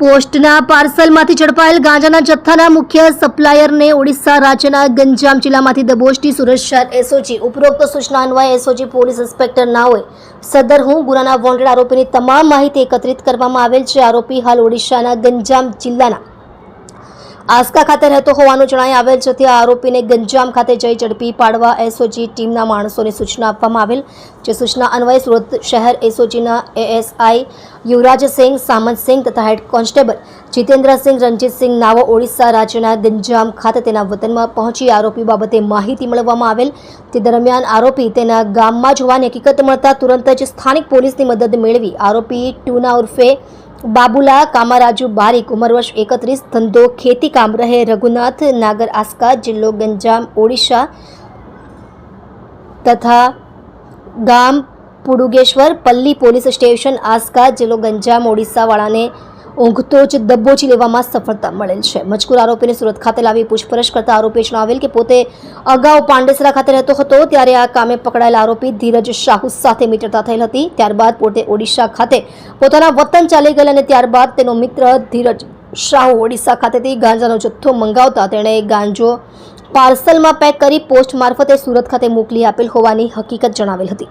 પોસ્ટના પાર્સલમાંથી ઝડપાયેલ ગાંજાના જથ્થાના મુખ્ય સપ્લાયરને ઓડિશા રાજ્યના ગંજામ જિલ્લામાંથી દબોચતી સુરત શહેર એસઓજી, ઉપરોક્ત સૂચના અન્વયે એસઓજી પોલીસ ઇન્સ્પેક્ટર નાઓએ સદર હું ગુનાના વોન્ટેડ આરોપીની તમામ માહિતી એકત્રિત કરવામાં આવેલ છે. આરોપી હાલ ઓડિશાના ગંજામ જિલ્લાના આસ્કા ખાતે રહેતો હોવાનું જણાઈ આવેલ છે. ત્યાં આરોપીને ગંજામ ખાતે જઈ ઝડપી પાડવા એસઓજી ટીમના માણસોને સૂચના આપવામાં આવેલ, જે સૂચના અન્વયે સુરત શહેર એસઓજીના એએસઆઈ યુવરાજસિંહ સામંતસિંહ તથા હેડ કોન્સ્ટેબલ જીતેન્દ્રસિંહ રણજીતસિંહ નાવો ઓડિશા રાજ્યના ગંજામ ખાતે તેના વતનમાં પહોંચી આરોપી બાબતે માહિતી મેળવવામાં આવેલ. તે દરમિયાન આરોપી તેના ગામમાં જ હોવાની હકીકત મળતા તુરંત જ સ્થાનિક પોલીસની મદદ મેળવી આરોપી ટુના ઉર્ફે બાબુલા, કામારાજુ, બારીક ઉંમર વર્ષ એકત્રીસ, ધંધો, ખેતી કામ રહે, રઘુનાથ, નાગર, આસ્કા, જિલ્લો, ગંજામ, ઓડિશા તથા ગામ પુડુગેશ્વર, પલ્લી પોલીસ સ્ટેશન, આસ્કા, જિલ્લો, ગંજામ, ઓડિશાવાળાને ઊંઘતો જ દબોચી લેવામાં સફળતા મળેલ છે. મજકૂર આરોપીને સુરત ખાતે લાવી પૂછપરછ કરતા આરોપીએ જણાવેલ કે પોતે અગાઉ પાંડેસરા ખાતે રહેતો હતો, ત્યારે આ કામે પકડાયેલ આરોપી ધીરજ શાહુ સાથે મિત્રતા થયેલ હતી. ત્યારબાદ પોતે ઓડિશા ખાતે પોતાના વતન ચાલી ગયેલ અને ત્યારબાદ તેનો મિત્ર ધીરજ શાહુ ઓડિશા ખાતેથી ગાંજાનો જથ્થો મંગાવતા તેણે ગાંજો પાર્સલમાં પેક કરી પોસ્ટ મારફતે સુરત ખાતે મોકલી આપેલ હોવાની હકીકત જણાવેલ હતી.